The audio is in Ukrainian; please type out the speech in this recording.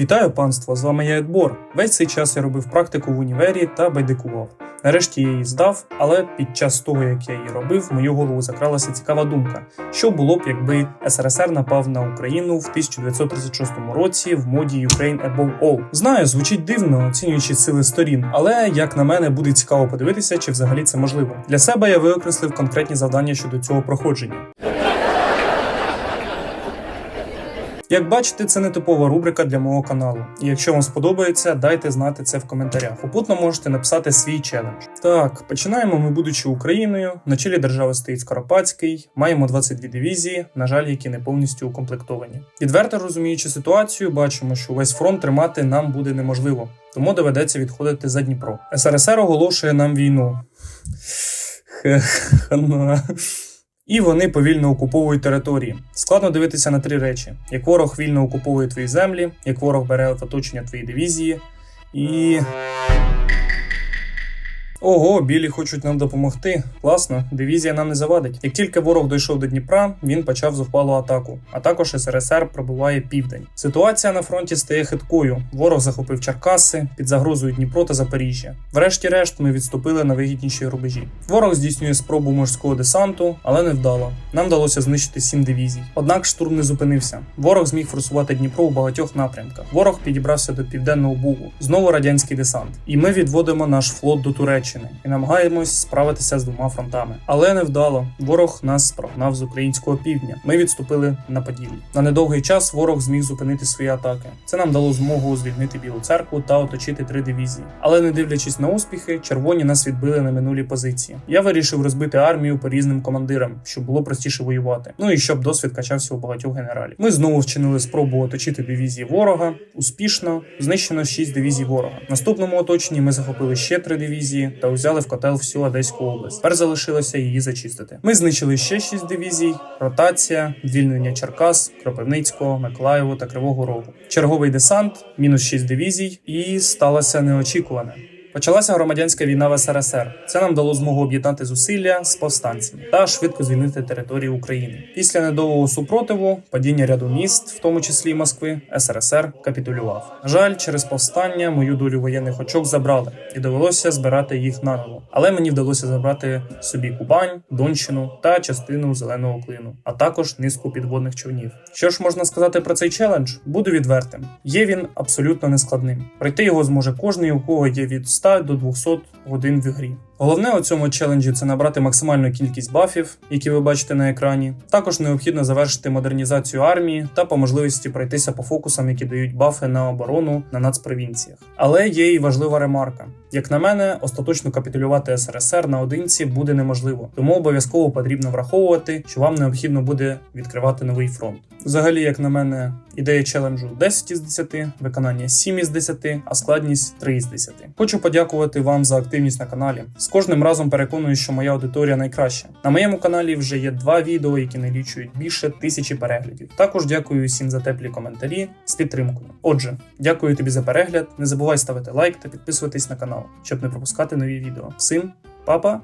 Вітаю панство! З вами я Едбор. Весь цей час я робив практику в універі та байдикував. Нарешті я її здав, але під час того, як я її робив, в мою голову закралася цікава думка: що було б, якби СРСР напав на Україну в 1936 році в моді Ukraine Above All. Знаю, звучить дивно, оцінюючи сили сторін, але як на мене буде цікаво подивитися, чи взагалі це можливо. Для себе я виокреслив конкретні завдання щодо цього проходження. Як бачите, це не типова рубрика для мого каналу. І якщо вам сподобається, дайте знати це в коментарях. Попутно можете написати свій челендж. Так, починаємо ми, будучи Україною. На чолі держави стоїть Скоропадський, маємо 22 дивізії, на жаль, які не повністю укомплектовані. Відверто розуміючи ситуацію, бачимо, що весь фронт тримати нам буде неможливо, тому доведеться відходити за Дніпро. СРСР оголошує нам війну. Хана. І вони повільно окуповують території. Складно дивитися на три речі: як ворог вільно окуповує твої землі, як ворог бере оточення твої дивізії, і. Ого, білі хочуть нам допомогти. Класно, дивізія нам не завадить. Як тільки ворог дійшов до Дніпра, він почав зухвалу атаку, а також СРСР пробиває південь. Ситуація на фронті стає хиткою. Ворог захопив Черкаси під загрозою Дніпро та Запоріжжя. Врешті-решт ми відступили на вигідніші рубежі. Ворог здійснює спробу морського десанту, але не вдало. Нам вдалося знищити сім дивізій. Однак штурм не зупинився. Ворог зміг форсувати Дніпро у багатьох напрямках. Ворог підібрався до південного Бугу. Знову радянський десант. І ми відводимо наш флот до Туреччини і намагаємось справитися з двома фронтами. Але не вдало. Ворог нас прогнав з українського півдня. Ми відступили на Поділлі. На недовгий час ворог зміг зупинити свої атаки. Це нам дало змогу звільнити Білу церкву та оточити три дивізії. Але не дивлячись на успіхи, червоні нас відбили на минулі позиції. Я вирішив розбити армію по різним командирам, щоб було простіше воювати. Ну і щоб досвід качався у багатьох генералів. Ми знову вчинили спробу оточити дивізії ворога. Успішно знищено 6 дивізій ворога. В наступному оточенні ми захопили ще три дивізії та узяли в котел всю Одеську область. Тепер залишилося її зачистити. Ми знищили ще шість дивізій, ротація, звільнення Черкас, Кропивницького, Миколаєву та Кривого Рогу. Черговий десант, мінус шість дивізій, і сталося неочікуване. Почалася громадянська війна в СРСР. Це нам дало змогу об'єднати зусилля з повстанцями та швидко звільнити територію України. Після недовгого супротиву, падіння ряду міст, в тому числі Москви, СРСР капітулював. Жаль, через повстання мою долю воєнних очок забрали, і довелося збирати їх наново. Але мені вдалося забрати собі Кубань, Донщину та частину зеленого клину, а також низку підводних човнів. Що ж можна сказати про цей челендж? Буду відвертим. Є він абсолютно нескладним. Пройти його зможе кожний, у кого є від 100 до 200 годин в грі. Головне у цьому челенджі це набрати максимальну кількість бафів, які ви бачите на екрані. Також необхідно завершити модернізацію армії та по можливості пройтися по фокусам, які дають бафи на оборону на нацпровінціях. Але є і важлива ремарка. Як на мене, остаточно капітулювати СРСР наодинці буде неможливо, тому обов'язково потрібно враховувати, що вам необхідно буде відкривати новий фронт. Взагалі, як на мене, ідея челенджу 10 із 10, виконання 7 із 10, а складність 3 із 10. Хочу подякувати вам за активність на каналі. З кожним разом переконую, що моя аудиторія найкраща. На моєму каналі вже є два відео, які налічують більше тисячі переглядів. Також дякую всім за теплі коментарі з підтримкою. Отже, дякую тобі за перегляд. Не забувай ставити лайк та підписуватись на канал, щоб не пропускати нові відео. Всім па-па!